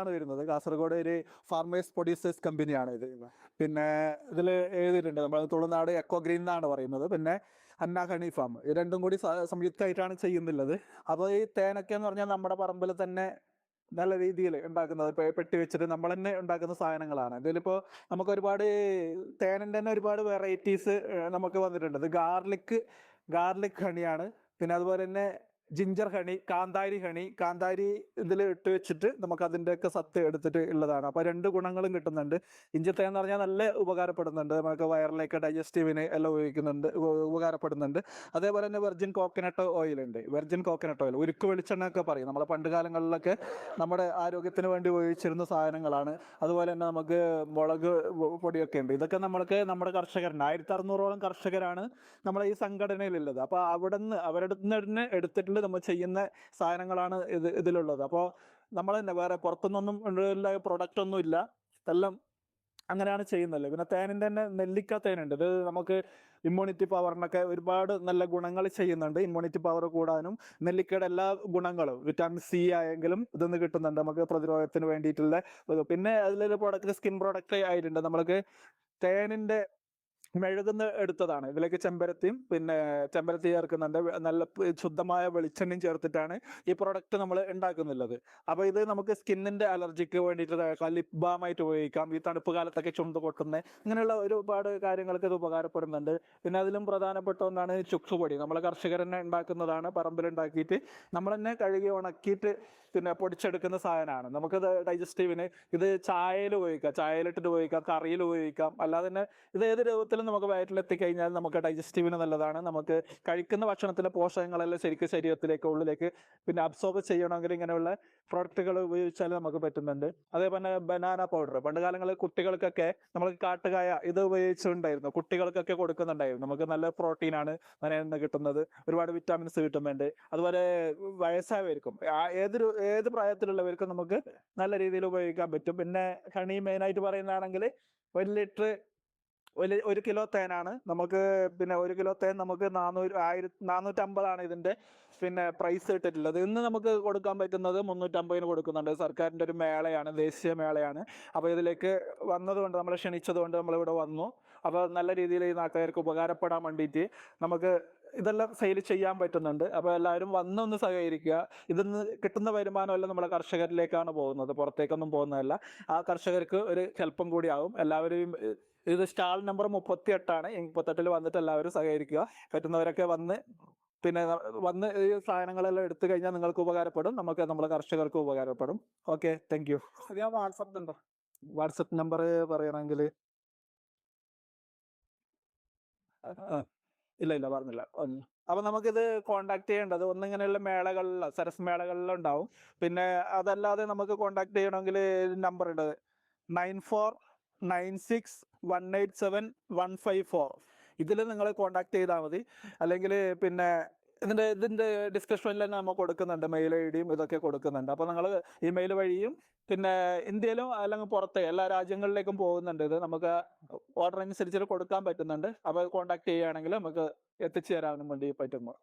ആണ് വരുന്നത്. കാസർഗോഡ് ഒരു ഫാർമേഴ്സ് പ്രൊഡ്യൂസേഴ്സ് കമ്പനിയാണ് ഇത്. പിന്നെ ഇതിൽ എഴുതിയിട്ടുണ്ട്. നമ്മൾ തുളുനാട് എക്കോ ഗ്രീൻ എന്നാണ് പറയുന്നത്. പിന്നെ അന്ന ഹണി ഫാം ഇത് രണ്ടും കൂടി സംയുക്തമായിട്ടാണ് ചെയ്യുന്നുള്ളത്. അപ്പോൾ ഈ തേനൊക്കെ എന്ന് പറഞ്ഞാൽ നമ്മുടെ പറമ്പിൽ തന്നെ നല്ല രീതിയിൽ ഉണ്ടാക്കുന്നത്. പെട്ടി വെച്ചിട്ട് നമ്മൾ തന്നെ ഉണ്ടാക്കുന്ന സാധനങ്ങളാണ്. ഇതിലിപ്പോൾ നമുക്ക് ഒരുപാട് തേനിന്റെ തന്നെ ഒരുപാട് വെറൈറ്റീസ് നമുക്ക് വന്നിട്ടുണ്ട്. ഗാർലിക് ഗാർലിക് ഹണിയാണ് പിന്നെ അതുപോലെ തന്നെ ജിഞ്ചർ ഹണി കാന്താരി ഹണി കാന്താരി ഇതിൽ ഇട്ട് വെച്ചിട്ട് നമുക്ക് അതിന്റെയൊക്കെ സത്ത് എടുത്തിട്ട് ഉള്ളതാണ്. അപ്പോൾ രണ്ട് ഗുണങ്ങളും കിട്ടുന്നുണ്ട്. ഇഞ്ചി തേൻ എന്ന് പറഞ്ഞാൽ നല്ല ഉപകാരപ്പെടുന്നുണ്ട്. നമുക്ക് വയറിലേക്ക് ഡൈജസ്റ്റീവിന് എല്ലാം ഉപയോഗിക്കുന്നുണ്ട് ഉപകാരപ്പെടുന്നുണ്ട്. അതേപോലെ തന്നെ വെർജിൻ കോക്കനട്ട് ഓയിൽ ഉണ്ട്. വെർജിൻ കോക്കനട്ട് ഓയിൽ ഉരുക്ക് വെളിച്ചെണ്ണ ഒക്കെ പറയും. നമ്മളെ പണ്ട് കാലങ്ങളിലൊക്കെ നമ്മുടെ ആരോഗ്യത്തിന് വേണ്ടി ഉപയോഗിച്ചിരുന്ന സാധനങ്ങളാണ്. അതുപോലെ തന്നെ നമുക്ക് മുളക് പൊടിയൊക്കെ ഉണ്ട്. ഇതൊക്കെ നമ്മൾക്ക് നമ്മുടെ കർഷകരുണ്ട്. ആയിരത്തി അറുന്നൂറോളം കർഷകരാണ് നമ്മളെ ഈ സംഘടനയിലുള്ളത്. അപ്പോൾ അവിടെ നിന്ന് അവരുടെ നിന്ന് തന്നെ എടുത്തിട്ട് നമ്മൾ ചെയ്യുന്ന സാധനങ്ങളാണ് ഇത് ഇതിലുള്ളത്. അപ്പോൾ നമ്മൾ തന്നെ വേറെ പുറത്തുനിന്നൊന്നും പ്രൊഡക്റ്റ് ഒന്നും ഇല്ല. ഇതെല്ലാം അങ്ങനെയാണ് ചെയ്യുന്നത്. പിന്നെ തേനിന്റെ തന്നെ നെല്ലിക്ക തേനുണ്ട്. ഇത് നമുക്ക് ഇമ്മ്യൂണിറ്റി പവറിനൊക്കെ ഒരുപാട് നല്ല ഗുണങ്ങൾ ചെയ്യുന്നുണ്ട്. ഇമ്മ്യൂണിറ്റി പവർ കൂടാനും നെല്ലിക്കയുടെ എല്ലാ ഗുണങ്ങളും വിറ്റാമിൻ സി ആയെങ്കിലും ഇതൊന്ന് കിട്ടുന്നുണ്ട് നമുക്ക് പ്രതിരോധത്തിന് വേണ്ടിയിട്ടുള്ള പിന്നെ അതിലൊരു പ്രോഡക്റ്റ് സ്കിൻ പ്രോഡക്റ്റ് ആയിട്ടുണ്ട്. നമ്മൾക്ക് തേനിന്റെ മെഴുകുന്ന എടുത്തതാണ്. ഇതിലേക്ക് ചെമ്പരത്തിയും പിന്നെ ചെമ്പരത്തി ചേർക്കുന്നുണ്ട് നല്ല ശുദ്ധമായ വെളിച്ചെണ്ണയും ചേർത്തിട്ടാണ് ഈ പ്രൊഡക്റ്റ് നമ്മൾ ഉണ്ടാക്കുന്നുള്ളത് അപ്പൊ ഇത് നമുക്ക് സ്കിന്നിന്റെ അലർജിക്ക് വേണ്ടിയിട്ട് ലിപ് ബാം ആയിട്ട് ഉപയോഗിക്കാം. ഈ തണുപ്പ് കാലത്തൊക്കെ ചുണ്ട് കൊട്ടുന്ന ഇങ്ങനെയുള്ള ഒരുപാട് കാര്യങ്ങൾക്ക് ഇത് ഉപകാരപ്പെടുന്നുണ്ട്. പിന്നെ അതിലും പ്രധാനപ്പെട്ട ഒന്നാണ് ചുക്കുപൊടി. നമ്മൾ കർഷകർ തന്നെ ഉണ്ടാക്കുന്നതാണ് പറമ്പിലുണ്ടാക്കിയിട്ട് നമ്മൾ തന്നെ കഴുകി ഉണക്കിയിട്ട് പിന്നെ പൊടിച്ചെടുക്കുന്ന സാധനമാണ്. നമുക്കിത് ഡൈജസ്റ്റീവിന് ഇത് ചായയിൽ ഉപയോഗിക്കാം. ചായയിലിട്ടിട്ട് ഉപയോഗിക്കാം കറിയിൽ ഉപയോഗിക്കാം. അല്ലാതെ തന്നെ ഇത് ഏത് രൂപത്തിലും നമുക്ക് വയറ്റിൽ എത്തിക്കഴിഞ്ഞാൽ നമുക്ക് ഡൈജസ്റ്റീവിന് നല്ലതാണ്. നമുക്ക് കഴിക്കുന്ന ഭക്ഷണത്തിലെ പോഷകങ്ങളെല്ലാം ശരിക്കും ശരീരത്തിലേക്ക് ഉള്ളിലേക്ക് പിന്നെ അബ്സോർബ് ചെയ്യണമെങ്കിൽ ഇങ്ങനെയുള്ള പ്രൊഡക്റ്റുകൾ ഉപയോഗിച്ചാൽ നമുക്ക് പറ്റുന്നുണ്ട്. അതേപോലെ ബനാന പൗഡർ പണ്ട് കാലങ്ങളിൽ കുട്ടികൾക്കൊക്കെ നമ്മൾ കാട്ടുകായ ഇത് ഉപയോഗിച്ചിട്ടുണ്ടായിരുന്നു. കുട്ടികൾക്കൊക്കെ കൊടുക്കുന്നുണ്ടായിരുന്നു. നമുക്ക് നല്ല പ്രോട്ടീനാണ് അതിൽ നിന്ന് കിട്ടുന്നത്. ഒരുപാട് വിറ്റാമിൻസ് കിട്ടുന്നുണ്ട്. അതുപോലെ വയസ്സായവർക്കും ഏതൊരു ഏത് പ്രായത്തിലുള്ളവർക്കും നമുക്ക് നല്ല രീതിയിൽ ഉപയോഗിക്കാൻ പറ്റും. പിന്നെ ഹണി മെയിനായിട്ട് പറയുന്നതാണെങ്കിൽ ഒരു ലിറ്റർ ഒരു ഒരു കിലോ തേനാണ്. നമുക്ക് പിന്നെ ഒരു കിലോ തേൻ നമുക്ക് നാനൂറ് ആയിരത്തി നാനൂറ്റമ്പതാണ് ഇതിന്റെ പിന്നെ പ്രൈസ് ഇട്ടിട്ടുള്ളത്. ഇന്ന് നമുക്ക് കൊടുക്കാൻ പറ്റുന്നത് മുന്നൂറ്റമ്പതിന് കൊടുക്കുന്നുണ്ട്. സർക്കാരിന്റെ ഒരു മേളയാണ് ദേശീയ മേളയാണ്. അപ്പോൾ ഇതിലേക്ക് വന്നതുകൊണ്ട് നമ്മളെ ക്ഷണിച്ചതുകൊണ്ട് നമ്മളിവിടെ വന്നു. അപ്പോൾ നല്ല രീതിയിൽ ഈ നാട്ടുകാർക്ക് ഉപകാരപ്പെടാൻ വേണ്ടിയിട്ട് നമുക്ക് ഇതെല്ലാം സെയിൽ ചെയ്യാൻ പറ്റുന്നുണ്ട്. അപ്പോൾ എല്ലാവരും വന്നൊന്ന് സഹകരിക്കുക. ഇതിന്ന് കിട്ടുന്ന വരുമാനമല്ല നമ്മളെ കർഷകരിലേക്കാണ് പോകുന്നത്. പുറത്തേക്കൊന്നും പോകുന്നതല്ല. ആ കർഷകർക്ക് ഒരു ഹെൽപ്പും കൂടിയാവും എല്ലാവരും ഇത് സ്റ്റാൾ നമ്പർ മുപ്പത്തി എട്ടാണ് മുപ്പത്തെട്ടിൽ വന്നിട്ട് എല്ലാവരും സഹകരിക്കുക. പറ്റുന്നവരൊക്കെ വന്ന് പിന്നെ വന്ന് ഈ സാധനങ്ങളെല്ലാം എടുത്തു കഴിഞ്ഞാൽ നിങ്ങൾക്ക് ഉപകാരപ്പെടും. നമുക്ക് നമ്മളെ കർഷകർക്ക് ഉപകാരപ്പെടും. ഓക്കെ താങ്ക് യു അത് ഞാൻ വാട്സപ്പ് ഉണ്ടോ വാട്സപ്പ് നമ്പർ പറയണമെങ്കിൽ ഇല്ല ഇല്ല പറഞ്ഞില്ല. അപ്പൊ നമുക്കിത് കോണ്ടാക്ട് ചെയ്യേണ്ടത് ഒന്നിങ്ങനെയുള്ള മേളകളിൽ സരസ് മേളകളിലുണ്ടാവും പിന്നെ അതല്ലാതെ നമുക്ക് കോണ്ടാക്ട് ചെയ്യണമെങ്കിൽ നമ്പർ ഉണ്ട് nine four nine six one eight seven one five four ഇതിൽ നിങ്ങൾ കോണ്ടാക്ട് ചെയ്താൽ മതി. അല്ലെങ്കിൽ പിന്നെ ഇതിന്റെ ഇതിന്റെ ഡിസ്ക്രിപ്ഷനിൽ തന്നെ നമ്മൾ കൊടുക്കുന്നുണ്ട്. മെയിൽ ഐ ഡിയും ഇതൊക്കെ കൊടുക്കുന്നുണ്ട്. അപ്പോൾ നിങ്ങൾ ഇമെയിൽ വഴിയും പിന്നെ ഇന്ത്യയിലും അല്ലെങ്കിൽ പുറത്ത് എല്ലാ രാജ്യങ്ങളിലേക്കും പോകുന്നുണ്ട് ഇത്. നമുക്ക് ഓർഡർ അനുസരിച്ച് കൊടുക്കാൻ പറ്റുന്നുണ്ട്. അപ്പോൾ കോണ്ടാക്ട് ചെയ്യുകയാണെങ്കിൽ നമുക്ക് എത്തിച്ചു തരാനും വേണ്ടി പറ്റുന്നു